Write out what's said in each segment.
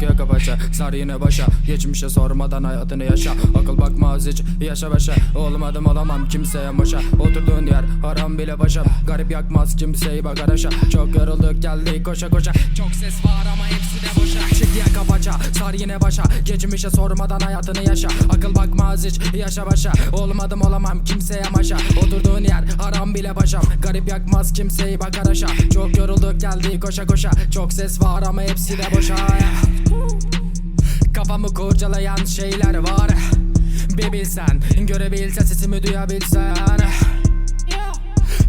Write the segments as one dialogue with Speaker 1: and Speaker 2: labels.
Speaker 1: Çık yaka paça sar yine başa. Geçmişe sormadan hayatını yaşa. Akıl bakmaz hiç yaşa başa. Olmadım olamam kimseye başa Oturduğun yer haram bile başa. Garip yakmaz kimseyi bakar aşağı Çok yorulduk geldik koşa koşa. Çok ses var ama hepsi de boşa. Çık yaka paça sar yine başa. Geçmişe sormadan hayatını yaşa. Akıl bakmaz hiç yaşa başa. Olmadım olamam kimseye maşa Oturduğun yer haram bile başam Garip yakmaz kimseyi bakar aşağı Çok yorulduk geldik koşa koşa. Çok ses var ama hepsi de boşa. Kafamı kurcalayan şeyler var. Bir bilsen görebilsen sesimi duyabilsen.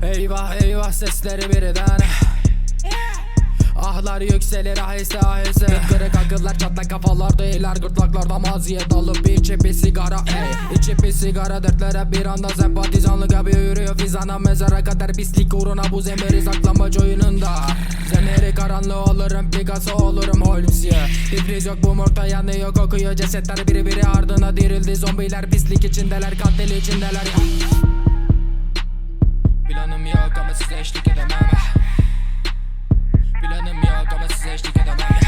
Speaker 1: Eyvah eyvah sesleri birden Ahlar yükselir aheste aheste Kırık akıllar çatlak kafalar değiller. Gırtlaklarda maziye dalıp içi bir sigara. Ey İçi bir sigara dertlere bir anda Sempatizanlık yapıyor yürüyor. Fizana Mezara kadar pislik uğruna bu zemeri saklambaç oyununda Zeneri karanlığı olurum Picasso olurum Holmes yeah. İbriz yok bu morgda yanıyor kokuyor. Cesetler biri biri ardına dirildi. Zombiler pislik içindeler katil içindeler ya Planım yok ama size eşlik edemem Planım yok ama size eşlik edemem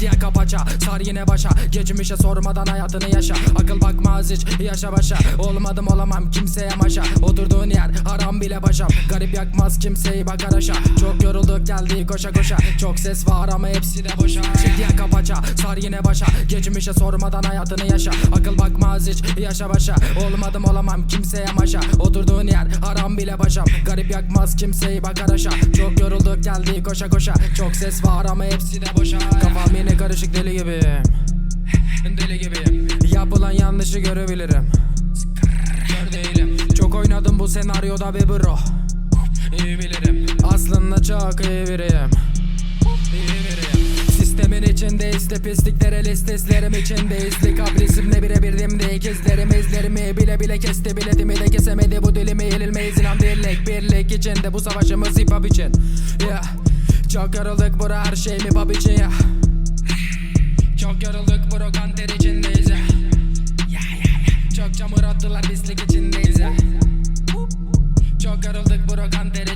Speaker 1: Diye kapaça sar yine başa. Geçmişe sormadan hayatını yaşa. Akıl bakmaz hiç yaşa başa. Olmadım olamam kimseye maşa. Oturduğun yer haram bile başam Garip yakmaz kimseyi bakar aşağı Çok yorulduk geldi koşa koşa. Çok ses var ama hepsi de boşa. Çık diye kapaça sar yine başa. Geçmişe sormadan hayatını yaşa. Akıl bakmaz hiç yaşa başa. Olmadım olamam kimseye maşa. Oturduğun yer haram bile başam Garip yakmaz kimseyi bakar aşağı Çok yorulduk geldi koşa koşa. Çok ses var ama hepsi de boşa. Kafam yine karışık deli gibiyim. Deli gibiyim. Yapılan yanlışı görebilirim. Kör değilim. Çok oynadım bu senaryoda be bro. İyi bilirim. Aslında çok iyi biriyim. İyi biriyim. Sistemin içinde iste pisliklere listeslerim içinde isti kaprisimle birebir dimdi ikizlerim izlerimi bile bile kesti. Biletimi de kesemedi bu dilimi yenilmeyiz inan birlik birlik içinde. Bu savaşımız hip hop için. Yeah. Çok yorulduk bura her şey mi pop için? Ya Çok yorulduk bro kanter içindeyiz Ya, ya, ya. Çok çamur attılar pislik içindeyiz. Ya Çok yorulduk bro kanter